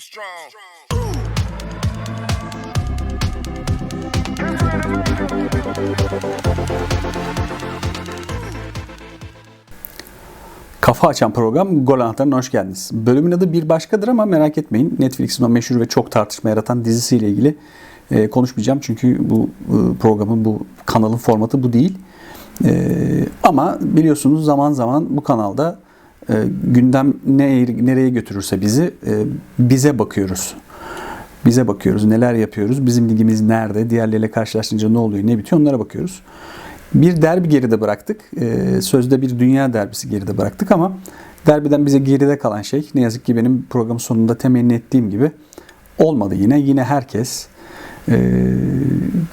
be strong. Kafa açan program Gol Anahtarı'na hoş geldiniz. Bölümün adı bir başkadır ama merak etmeyin. Netflix'in o meşhur ve çok tartışma yaratan dizisiyle ilgili e, konuşmayacağım. Çünkü bu e, programın, bu kanalın formatı bu değil. E, ama biliyorsunuz zaman zaman bu kanalda e, gündem ne, nereye götürürse bizi e, bize bakıyoruz. Bize bakıyoruz, neler yapıyoruz, bizim ligimiz nerede, diğerleriyle karşılaştırınca ne oluyor, ne bitiyor onlara bakıyoruz. Bir derbi geride bıraktık. Ee, sözde bir dünya derbisi geride bıraktık ama derbiden bize geride kalan şey ne yazık ki benim programın sonunda temenni ettiğim gibi olmadı yine. Yine herkes e,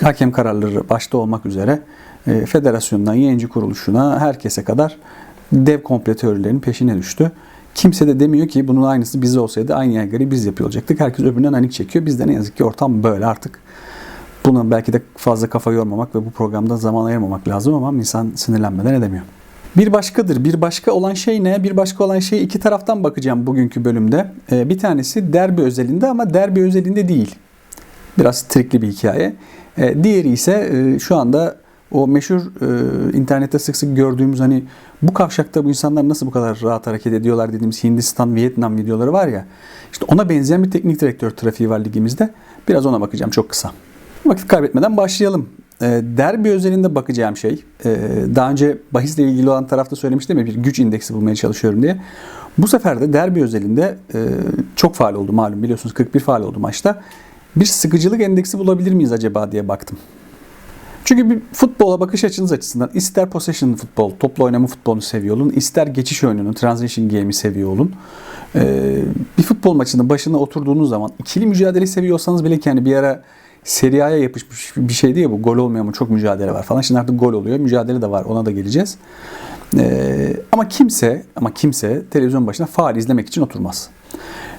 hakem kararları başta olmak üzere e, federasyondan yayıncı kuruluşuna herkese kadar dev komplo teorilerinin peşine düştü. Kimse de demiyor ki bunun aynısı bize olsaydı aynı yaygara biz yapıyor olacaktık. Herkes öbüründen anik çekiyor. Bizde ne yazık ki ortam böyle artık. Buna belki de fazla kafa yormamak ve bu programda zaman ayırmamak lazım ama insan sinirlenmeden edemiyor. Bir başkadır. Bir başka olan şey ne? Bir başka olan şey iki taraftan bakacağım bugünkü bölümde. Ee, bir tanesi derbi özelinde ama derbi özelinde değil. Biraz trikli bir hikaye. Ee, diğeri ise e, şu anda o meşhur e, internette sık sık gördüğümüz hani bu kavşakta bu insanlar nasıl bu kadar rahat hareket ediyorlar dediğimiz Hindistan, Vietnam videoları var ya. İşte ona benzeyen bir teknik direktör trafiği var ligimizde. Biraz ona bakacağım çok kısa. Vakit kaybetmeden başlayalım. E, derbi özelinde bakacağım şey, e, daha önce bahisle ilgili olan tarafta söylemiştim ya bir güç indeksi bulmaya çalışıyorum diye. Bu sefer de derbi özelinde e, çok faal oldu malum biliyorsunuz 41 faal oldu maçta. Bir sıkıcılık endeksi bulabilir miyiz acaba diye baktım. Çünkü bir futbola bakış açınız açısından ister possession futbol, toplu oynama futbolunu seviyor olun, ister geçiş oyununu, transition game'i seviyor olun. Ee, bir futbol maçının başına oturduğunuz zaman ikili mücadele seviyorsanız bile ki yani bir ara Serie A'ya yapışmış bir şey değil bu. Gol olmuyor ama çok mücadele var falan. Şimdi artık gol oluyor. Mücadele de var. Ona da geleceğiz. Ee, ama kimse ama kimse televizyon başına faal izlemek için oturmaz.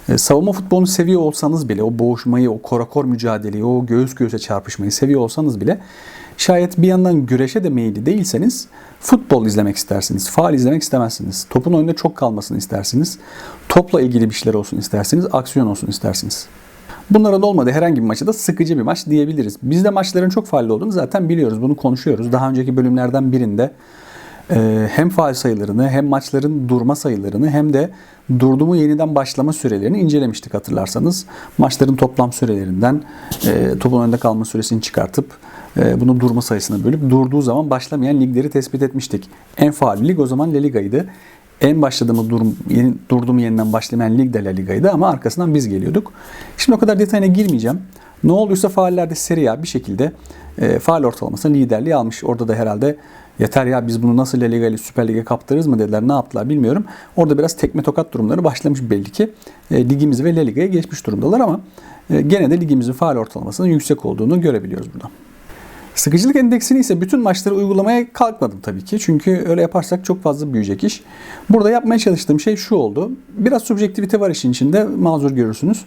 Ee, savunma futbolunu seviyor olsanız bile o boğuşmayı, o korakor mücadeleyi, o göğüs göğüse çarpışmayı seviyor olsanız bile şayet bir yandan güreşe de meyilli değilseniz futbol izlemek istersiniz. Faal izlemek istemezsiniz. Topun önünde çok kalmasını istersiniz. Topla ilgili bir şeyler olsun istersiniz. Aksiyon olsun istersiniz. Bunların olmadığı herhangi bir maçı da sıkıcı bir maç diyebiliriz. Biz de maçların çok faalli olduğunu zaten biliyoruz. Bunu konuşuyoruz. Daha önceki bölümlerden birinde hem faal sayılarını hem maçların durma sayılarını hem de durdu mu yeniden başlama sürelerini incelemiştik hatırlarsanız. Maçların toplam sürelerinden e, topun önünde kalma süresini çıkartıp e, bunu durma sayısına bölüp durduğu zaman başlamayan ligleri tespit etmiştik. En faal lig o zaman La Liga'ydı. En başladığımı durum, yeni, durduğum yeniden başlamayan lig de La Liga'ydı ama arkasından biz geliyorduk. Şimdi o kadar detayına girmeyeceğim. Ne olduysa faallerde Serie A bir şekilde e, faal ortalamasının liderliği almış. Orada da herhalde yeter ya biz bunu nasıl La Liga ile Süper Lig'e kaptırırız mı dediler. Ne yaptılar bilmiyorum. Orada biraz tekme tokat durumları başlamış belli ki. E, ligimizi ve La Liga'ya geçmiş durumdalar ama e, gene de ligimizin faal ortalamasının yüksek olduğunu görebiliyoruz burada. Sıkıcılık endeksini ise bütün maçları uygulamaya kalkmadım tabii ki. Çünkü öyle yaparsak çok fazla büyüyecek iş. Burada yapmaya çalıştığım şey şu oldu. Biraz subjektivite var işin içinde. Mazur görürsünüz.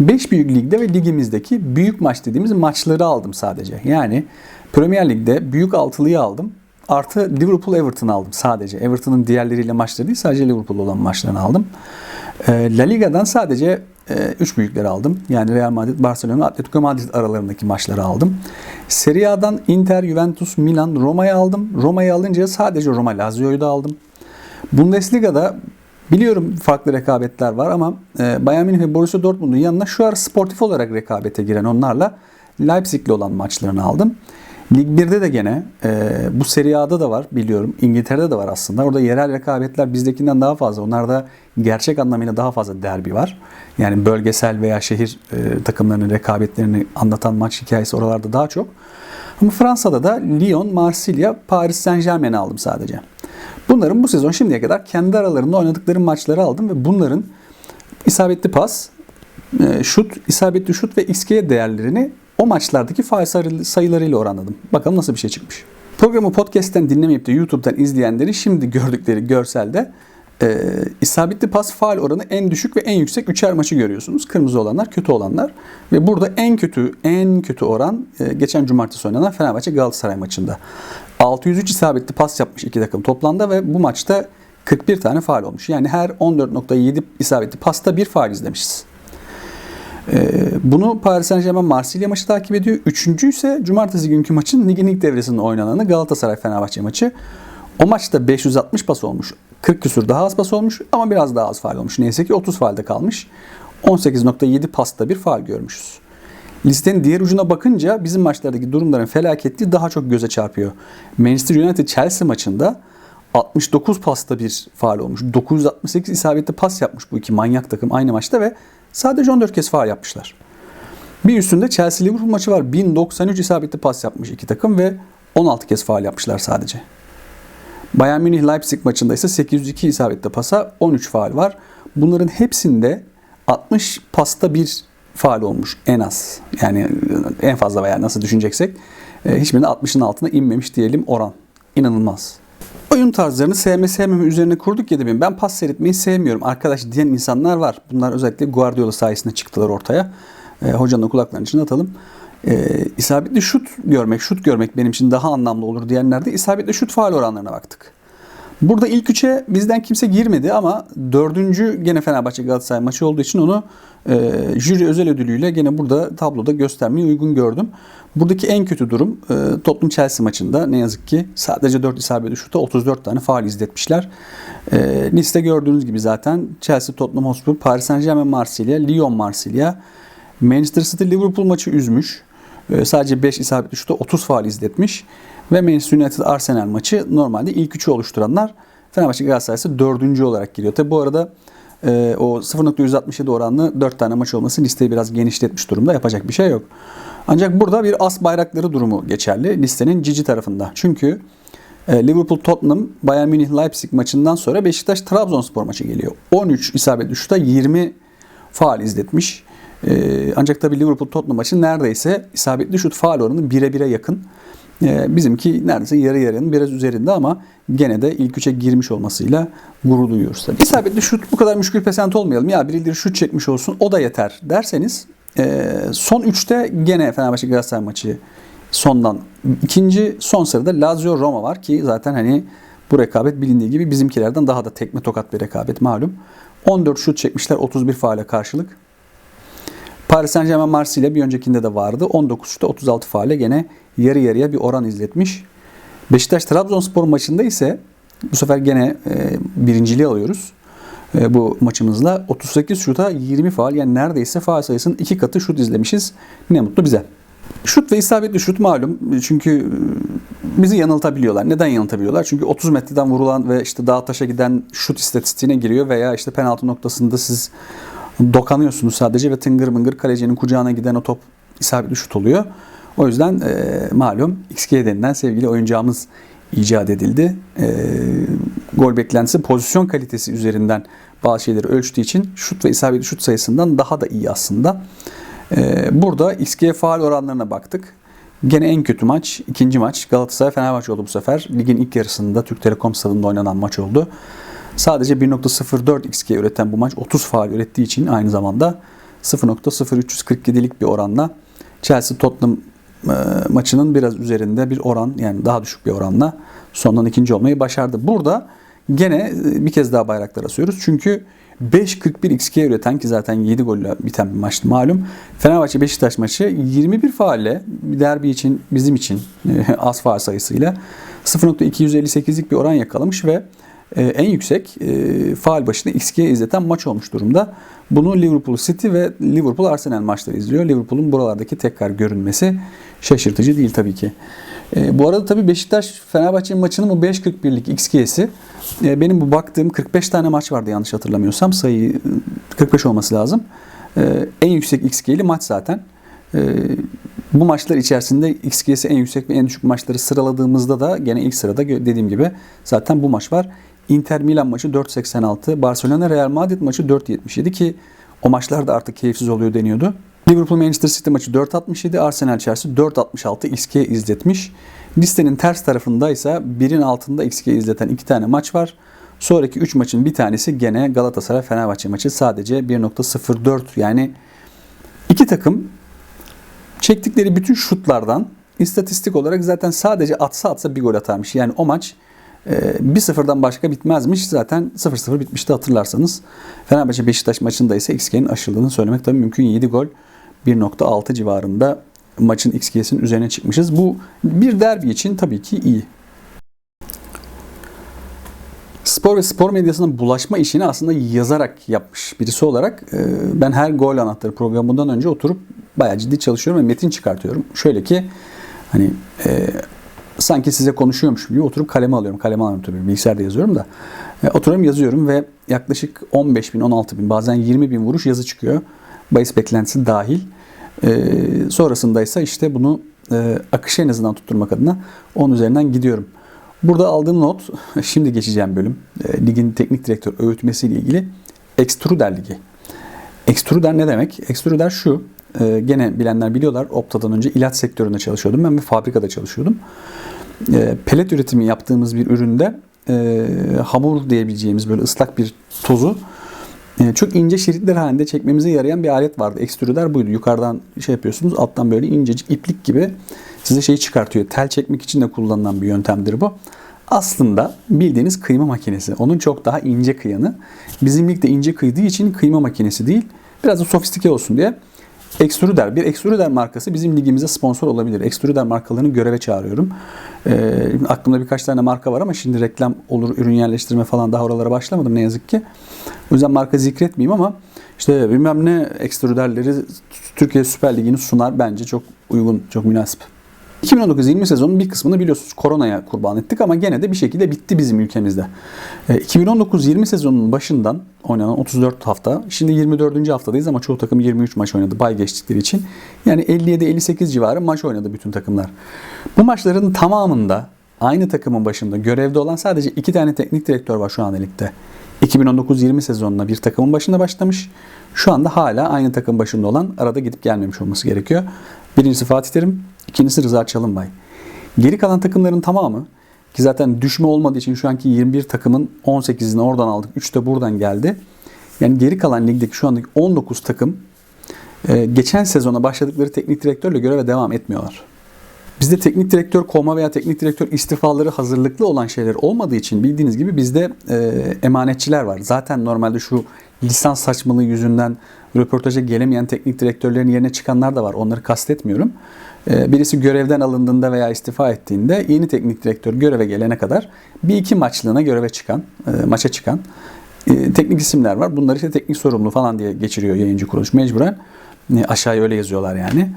5 büyük ligde ve ligimizdeki büyük maç dediğimiz maçları aldım sadece. Yani Premier Lig'de büyük altılıyı aldım. Artı Liverpool Everton aldım sadece. Everton'ın diğerleriyle maçları değil sadece Liverpool olan maçlarını aldım. La Liga'dan sadece 3 büyükleri aldım. Yani Real Madrid, Barcelona, Atletico Madrid aralarındaki maçları aldım. Serie A'dan Inter, Juventus, Milan, Roma'yı aldım. Roma'yı alınca sadece Roma Lazio'yu da aldım. Bundesliga'da biliyorum farklı rekabetler var ama Bayern Münih ve Borussia Dortmund'un yanına şu ara sportif olarak rekabete giren onlarla Leipzig'li olan maçlarını aldım. Lig 1'de de gene e, bu Serie A'da da var biliyorum. İngiltere'de de var aslında. Orada yerel rekabetler bizdekinden daha fazla. Onlarda gerçek anlamıyla daha fazla derbi var. Yani bölgesel veya şehir e, takımlarının rekabetlerini anlatan maç hikayesi oralarda daha çok. Ama Fransa'da da Lyon, Marsilya, Paris Saint Germain'i aldım sadece. Bunların bu sezon şimdiye kadar kendi aralarında oynadıkları maçları aldım ve bunların isabetli pas, e, şut, isabetli şut ve XG değerlerini o maçlardaki faal sayılarıyla oranladım. Bakalım nasıl bir şey çıkmış. Programı podcast'ten dinlemeyip de YouTube'dan izleyenleri şimdi gördükleri görselde e, isabetli pas faal oranı en düşük ve en yüksek üçer maçı görüyorsunuz. Kırmızı olanlar, kötü olanlar. Ve burada en kötü en kötü oran e, geçen cumartesi oynanan Fenerbahçe Galatasaray maçında. 603 isabetli pas yapmış iki takım toplamda ve bu maçta 41 tane faal olmuş. Yani her 14.7 isabetli pasta bir faal izlemişiz. Ee, bunu Paris Saint Germain Marsilya maçı takip ediyor. Üçüncü ise cumartesi günkü maçın ligin ilk devresinde oynananı Galatasaray Fenerbahçe maçı. O maçta 560 pas olmuş. 40 küsur daha az pas olmuş ama biraz daha az faal olmuş. Neyse ki 30 faalde kalmış. 18.7 pasta bir faal görmüşüz. Listenin diğer ucuna bakınca bizim maçlardaki durumların felaketliği daha çok göze çarpıyor. Manchester United Chelsea maçında 69 pasta bir faal olmuş. 968 isabetli pas yapmış bu iki manyak takım aynı maçta ve sadece 14 kez faal yapmışlar. Bir üstünde Chelsea Liverpool maçı var. 1093 isabetli pas yapmış iki takım ve 16 kez faal yapmışlar sadece. Bayern Münih Leipzig maçında ise 802 isabetli pasa 13 faal var. Bunların hepsinde 60 pasta bir faal olmuş en az. Yani en fazla veya nasıl düşüneceksek e, hiçbirinde 60'ın altına inmemiş diyelim oran. İnanılmaz. Oyun tarzlarını sevme sevmeme üzerine kurduk ya demin. Ben pas seyretmeyi sevmiyorum arkadaş diyen insanlar var. Bunlar özellikle Guardiola sayesinde çıktılar ortaya. E, hocanın kulaklarının içine atalım. E, isabetli şut görmek, şut görmek benim için daha anlamlı olur diyenlerde isabetli şut faal oranlarına baktık. Burada ilk üçe bizden kimse girmedi ama dördüncü gene Fenerbahçe Galatasaray maçı olduğu için onu e, jüri özel ödülüyle gene burada tabloda göstermeyi uygun gördüm. Buradaki en kötü durum e, Tottenham Chelsea maçında ne yazık ki sadece 4 isabetli şuta 34 tane faal izletmişler. E, liste gördüğünüz gibi zaten Chelsea, Tottenham Hotspur, Paris Saint Germain, Marsilya, Lyon, Marsilya, Manchester City, Liverpool maçı üzmüş. E, sadece 5 isabetli şuta 30 faal izletmiş. Ve Manchester United Arsenal maçı normalde ilk üçü oluşturanlar Fenerbahçe Galatasaray ise dördüncü olarak giriyor. Tabi bu arada e, o 0.167 oranlı 4 tane maç olması listeyi biraz genişletmiş durumda. Yapacak bir şey yok. Ancak burada bir as bayrakları durumu geçerli listenin cici tarafında. Çünkü e, Liverpool Tottenham Bayern Münih Leipzig maçından sonra Beşiktaş Trabzonspor maçı geliyor. 13 isabetli şuta 20 faal izletmiş. E, ancak tabii Liverpool Tottenham maçı neredeyse isabetli şut faal oranı bire bire yakın. E, bizimki neredeyse yarı yarının biraz üzerinde ama gene de ilk üçe girmiş olmasıyla gurur duyuyoruz tabii. İsabetli şut bu kadar müşkül pesent olmayalım. Ya birileri şut çekmiş olsun o da yeter derseniz e, son üçte gene Fenerbahçe Galatasaray maçı sondan ikinci son sırada Lazio Roma var ki zaten hani bu rekabet bilindiği gibi bizimkilerden daha da tekme tokat bir rekabet malum. 14 şut çekmişler 31 faale karşılık. Paris Saint Germain Marsilya bir öncekinde de vardı. 19 şutta 36 faale gene yarı yarıya bir oran izletmiş. Beşiktaş Trabzonspor maçında ise bu sefer gene e, birinciliği alıyoruz. E, bu maçımızla 38 şuta 20 faal yani neredeyse faal sayısının iki katı şut izlemişiz. Ne mutlu bize. Şut ve isabetli şut malum. Çünkü e, bizi yanıltabiliyorlar. Neden yanıltabiliyorlar? Çünkü 30 metreden vurulan ve işte dağ taşa giden şut istatistiğine giriyor veya işte penaltı noktasında siz dokanıyorsunuz sadece ve tıngır mıngır kalecinin kucağına giden o top isabetli şut oluyor. O yüzden e, malum XG denilen sevgili oyuncağımız icat edildi. E, gol beklentisi pozisyon kalitesi üzerinden bazı şeyleri ölçtüğü için şut ve isabetli şut sayısından daha da iyi aslında. E, burada XG faal oranlarına baktık. Gene en kötü maç, ikinci maç Galatasaray Fenerbahçe oldu bu sefer. Ligin ilk yarısında Türk Telekom stadında oynanan maç oldu. Sadece 1.04 XG üreten bu maç 30 faal ürettiği için aynı zamanda 0.0347'lik bir oranla Chelsea Tottenham e, maçının biraz üzerinde bir oran yani daha düşük bir oranla sondan ikinci olmayı başardı. Burada gene e, bir kez daha bayraklar asıyoruz. Çünkü 5.41 XG üreten ki zaten 7 golle biten bir maçtı malum. Fenerbahçe Beşiktaş maçı 21 faalle bir derbi için bizim için e, az faal sayısıyla 0.258'lik bir oran yakalamış ve en yüksek faal başına XG izleten maç olmuş durumda. Bunu Liverpool City ve Liverpool Arsenal maçları izliyor. Liverpool'un buralardaki tekrar görünmesi şaşırtıcı değil tabii ki. E, bu arada tabii Beşiktaş Fenerbahçe maçının bu 5.41'lik XG'si e, benim bu baktığım 45 tane maç vardı yanlış hatırlamıyorsam. Sayı 45 olması lazım. E, en yüksek XG'li maç zaten. E, bu maçlar içerisinde XG'si en yüksek ve en düşük maçları sıraladığımızda da gene ilk sırada dediğim gibi zaten bu maç var. Inter Milan maçı 4.86, Barcelona Real Madrid maçı 4.77 ki o maçlar da artık keyifsiz oluyor deniyordu. Liverpool Manchester City maçı 4.67, Arsenal Chelsea 4.66 XG izletmiş. Listenin ters tarafında ise birin altında XG izleten iki tane maç var. Sonraki 3 maçın bir tanesi gene Galatasaray Fenerbahçe maçı sadece 1.04 yani iki takım çektikleri bütün şutlardan istatistik olarak zaten sadece atsa atsa bir gol atarmış. Yani o maç bir sıfırdan başka bitmezmiş. Zaten 0-0 bitmişti hatırlarsanız. Fenerbahçe Beşiktaş maçında ise XG'nin aşıldığını söylemek tabii mümkün. 7 gol 1.6 civarında maçın XG'sinin üzerine çıkmışız. Bu bir derbi için tabii ki iyi. Spor ve spor medyasına bulaşma işini aslında yazarak yapmış birisi olarak e, ben her gol anahtarı programından önce oturup bayağı ciddi çalışıyorum ve metin çıkartıyorum. Şöyle ki hani e, sanki size konuşuyormuş gibi oturup kaleme alıyorum. Kaleme alıyorum tabii bilgisayarda yazıyorum da. E, oturuyorum yazıyorum ve yaklaşık 15 bin, 16 bin bazen 20 bin vuruş yazı çıkıyor. Bayis beklentisi dahil. E, sonrasında ise işte bunu e, akışı en azından tutturmak adına onun üzerinden gidiyorum. Burada aldığım not, şimdi geçeceğim bölüm, e, ligin teknik direktör öğütmesiyle ilgili Extruder Ligi. Extruder ne demek? Extruder şu, e, gene bilenler biliyorlar, Opta'dan önce ilaç sektöründe çalışıyordum. Ben bir fabrikada çalışıyordum. E, pelet üretimi yaptığımız bir üründe e, hamur diyebileceğimiz böyle ıslak bir tozu e, çok ince şeritler halinde çekmemize yarayan bir alet vardı. Extruder buydu. Yukarıdan şey yapıyorsunuz, alttan böyle incecik iplik gibi size şeyi çıkartıyor. Tel çekmek için de kullanılan bir yöntemdir bu. Aslında bildiğiniz kıyma makinesi. Onun çok daha ince kıyanı. Bizim ligde ince kıydığı için kıyma makinesi değil. Biraz da sofistike olsun diye Extruder, bir Extruder markası bizim ligimize sponsor olabilir. Extruder markalarını göreve çağırıyorum. E, aklımda birkaç tane marka var ama şimdi reklam olur, ürün yerleştirme falan daha oralara başlamadım ne yazık ki. O yüzden marka zikretmeyeyim ama işte bilmem ne Extruderleri Türkiye Süper Ligi'ni sunar bence çok uygun, çok münasip. 2019-20 sezonun bir kısmını biliyorsunuz koronaya kurban ettik ama gene de bir şekilde bitti bizim ülkemizde. 2019-20 sezonunun başından oynanan 34 hafta, şimdi 24. haftadayız ama çoğu takım 23 maç oynadı bay geçtikleri için. Yani 57-58 civarı maç oynadı bütün takımlar. Bu maçların tamamında aynı takımın başında görevde olan sadece iki tane teknik direktör var şu an ligde. 2019-20 sezonuna bir takımın başında başlamış. Şu anda hala aynı takım başında olan arada gidip gelmemiş olması gerekiyor. Birincisi Fatih Terim, ikincisi Rıza Çalınbay. Geri kalan takımların tamamı ki zaten düşme olmadığı için şu anki 21 takımın 18'ini oradan aldık. 3 de buradan geldi. Yani geri kalan ligdeki şu andaki 19 takım e, geçen sezona başladıkları teknik direktörle göreve devam etmiyorlar. Bizde teknik direktör kovma veya teknik direktör istifaları hazırlıklı olan şeyler olmadığı için bildiğiniz gibi bizde e, emanetçiler var. Zaten normalde şu lisans saçmalığı yüzünden röportaja gelemeyen teknik direktörlerin yerine çıkanlar da var. Onları kastetmiyorum. E, birisi görevden alındığında veya istifa ettiğinde yeni teknik direktör göreve gelene kadar bir iki maçlığına göreve çıkan, e, maça çıkan e, teknik isimler var. Bunları işte teknik sorumlu falan diye geçiriyor yayıncı kuruluş mecburen. E, aşağıya öyle yazıyorlar yani.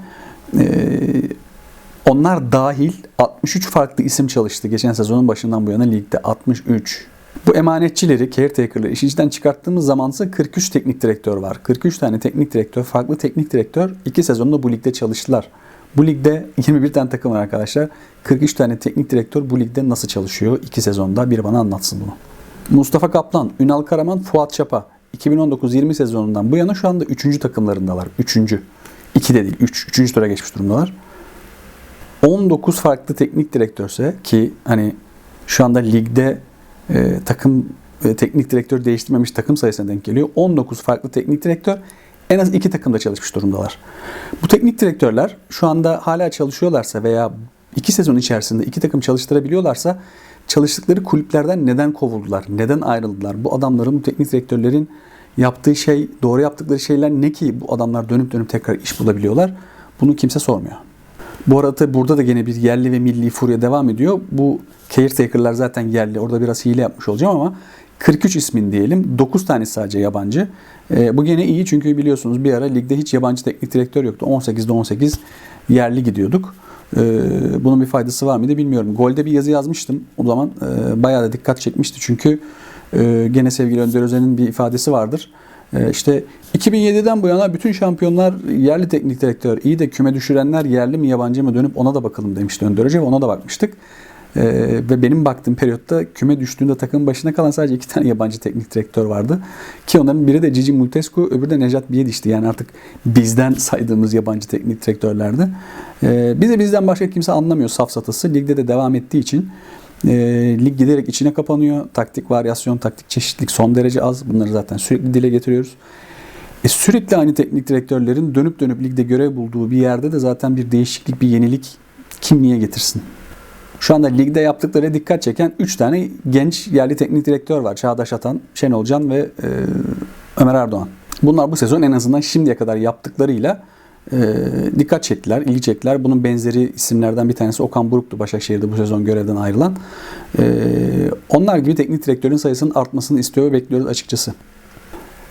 Onlar dahil 63 farklı isim çalıştı geçen sezonun başından bu yana ligde 63. Bu emanetçileri, caretaker'ları işin içinden çıkarttığımız zaman ise 43 teknik direktör var. 43 tane teknik direktör, farklı teknik direktör 2 sezonda bu ligde çalıştılar. Bu ligde 21 tane takım var arkadaşlar. 43 tane teknik direktör bu ligde nasıl çalışıyor 2 sezonda? Bir bana anlatsın bunu. Mustafa Kaplan, Ünal Karaman, Fuat Çapa. 2019-20 sezonundan bu yana şu anda 3. takımlarındalar. 3. 2 de değil 3. 3. tura geçmiş durumdalar. 19 farklı teknik direktörse ki hani şu anda ligde e, takım e, teknik direktör değiştirmemiş takım sayısına denk geliyor. 19 farklı teknik direktör en az iki takımda çalışmış durumdalar. Bu teknik direktörler şu anda hala çalışıyorlarsa veya iki sezon içerisinde iki takım çalıştırabiliyorlarsa çalıştıkları kulüplerden neden kovuldular? Neden ayrıldılar? Bu adamların, bu teknik direktörlerin yaptığı şey, doğru yaptıkları şeyler ne ki bu adamlar dönüp dönüp tekrar iş bulabiliyorlar? Bunu kimse sormuyor. Bu arada burada da gene bir yerli ve milli furya devam ediyor. Bu caretaker'lar zaten yerli. Orada biraz hile yapmış olacağım ama 43 ismin diyelim. 9 tane sadece yabancı. E, bu gene iyi çünkü biliyorsunuz bir ara ligde hiç yabancı teknik direktör yoktu. 18'de 18 yerli gidiyorduk. E, bunun bir faydası var mıydı bilmiyorum. Golde bir yazı yazmıştım. O zaman e, bayağı da dikkat çekmişti. Çünkü e, gene sevgili Önder Özen'in bir ifadesi vardır. E, işte 2007'den bu yana bütün şampiyonlar yerli teknik direktör. İyi de küme düşürenler yerli mi yabancı mı dönüp ona da bakalım demişti Önder Hoca ve ona da bakmıştık. Ee, ve benim baktığım periyotta küme düştüğünde takım başına kalan sadece iki tane yabancı teknik direktör vardı. Ki onların biri de Cici Multescu, öbürü de Nejat Biyediş'ti. Yani artık bizden saydığımız yabancı teknik direktörlerdi. Ee, bize bizden başka kimse anlamıyor safsatası. Ligde de devam ettiği için e, lig giderek içine kapanıyor. Taktik varyasyon, taktik çeşitlilik son derece az. Bunları zaten sürekli dile getiriyoruz. E, sürekli aynı teknik direktörlerin dönüp dönüp ligde görev bulduğu bir yerde de zaten bir değişiklik, bir yenilik kim getirsin? Şu anda ligde yaptıkları dikkat çeken 3 tane genç yerli teknik direktör var. Çağdaş Atan, Şenol Can ve e, Ömer Erdoğan. Bunlar bu sezon en azından şimdiye kadar yaptıklarıyla e, dikkat çektiler, ilgi çektiler. Bunun benzeri isimlerden bir tanesi Okan Buruk'tu Başakşehir'de bu sezon görevden ayrılan. E, onlar gibi teknik direktörün sayısının artmasını istiyor ve bekliyoruz açıkçası.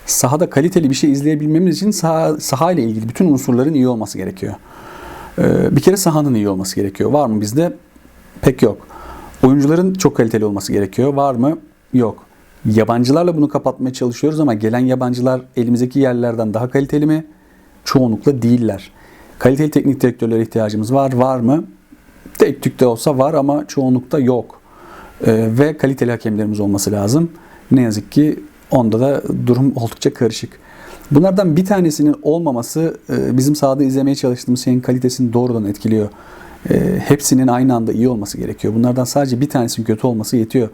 Sahada kaliteli bir şey izleyebilmemiz için saha, saha ile ilgili bütün unsurların iyi olması gerekiyor. E, bir kere sahanın iyi olması gerekiyor. Var mı bizde? Pek yok. Oyuncuların çok kaliteli olması gerekiyor. Var mı? Yok. Yabancılarla bunu kapatmaya çalışıyoruz ama gelen yabancılar elimizdeki yerlerden daha kaliteli mi? Çoğunlukla değiller. Kaliteli teknik direktörlere ihtiyacımız var. Var mı? Tek tük de olsa var ama çoğunlukta yok. Ee, ve kaliteli hakemlerimiz olması lazım. Ne yazık ki onda da durum oldukça karışık. Bunlardan bir tanesinin olmaması e, bizim sahada izlemeye çalıştığımız şeyin kalitesini doğrudan etkiliyor. E, hepsinin aynı anda iyi olması gerekiyor. Bunlardan sadece bir tanesinin kötü olması yetiyor.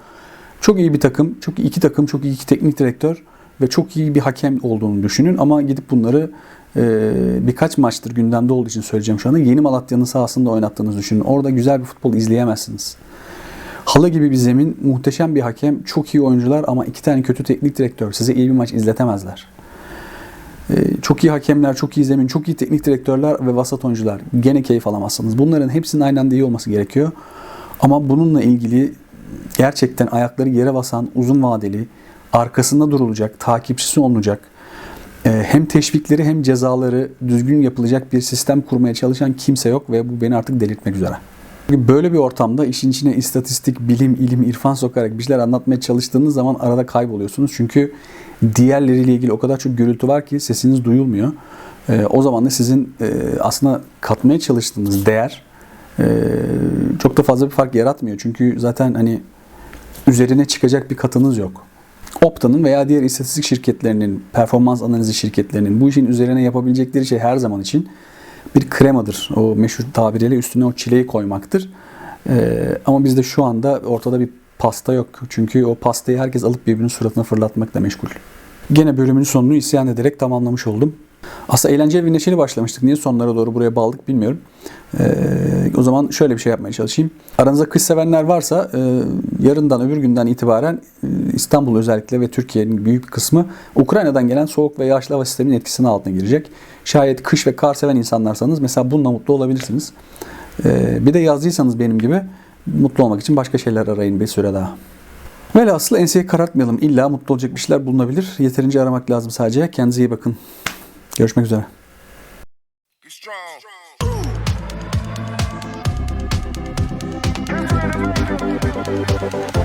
Çok iyi bir takım, çok iyi iki takım, çok iyi iki teknik direktör ve çok iyi bir hakem olduğunu düşünün. Ama gidip bunları e, birkaç maçtır gündemde olduğu için söyleyeceğim şu anda. Yeni Malatya'nın sahasında oynattığınızı düşünün. Orada güzel bir futbol izleyemezsiniz. Halı gibi bir zemin, muhteşem bir hakem, çok iyi oyuncular ama iki tane kötü teknik direktör size iyi bir maç izletemezler. Ee, Çok iyi hakemler, çok iyi zemin, çok iyi teknik direktörler ve vasat oyuncular. Gene keyif alamazsınız. Bunların hepsinin aynı anda iyi olması gerekiyor. Ama bununla ilgili gerçekten ayakları yere basan, uzun vadeli, arkasında durulacak, takipçisi olunacak, e, hem teşvikleri hem cezaları düzgün yapılacak bir sistem kurmaya çalışan kimse yok ve bu beni artık delirtmek üzere. Böyle bir ortamda işin içine istatistik, bilim, ilim, irfan sokarak bir şeyler anlatmaya çalıştığınız zaman arada kayboluyorsunuz. Çünkü diğerleriyle ilgili o kadar çok gürültü var ki sesiniz duyulmuyor. Ee, o zaman da sizin e, aslında katmaya çalıştığınız değer e, çok da fazla bir fark yaratmıyor. Çünkü zaten hani üzerine çıkacak bir katınız yok. Opta'nın veya diğer istatistik şirketlerinin, performans analizi şirketlerinin bu işin üzerine yapabilecekleri şey her zaman için bir kremadır. O meşhur tabiriyle üstüne o çileyi koymaktır. Ee, ama bizde şu anda ortada bir pasta yok. Çünkü o pastayı herkes alıp birbirinin suratına fırlatmakla meşgul. Gene bölümün sonunu isyan ederek tamamlamış oldum. Aslında eğlenceli ve neşeli başlamıştık. Niye sonlara doğru buraya bağladık bilmiyorum. Ee, o zaman şöyle bir şey yapmaya çalışayım. Aranızda kış sevenler varsa e, yarından öbür günden itibaren e, İstanbul özellikle ve Türkiye'nin büyük kısmı Ukrayna'dan gelen soğuk ve yağışlı hava sisteminin etkisine altına girecek. Şayet kış ve kar seven insanlarsanız mesela bununla mutlu olabilirsiniz. Ee, bir de yazlıysanız benim gibi mutlu olmak için başka şeyler arayın bir süre daha. Velhasıl enseyi karartmayalım. İlla mutlu olacak bir şeyler bulunabilir. Yeterince aramak lazım sadece. Kendinize iyi bakın. Görüşmek üzere. Get strong. Get ready.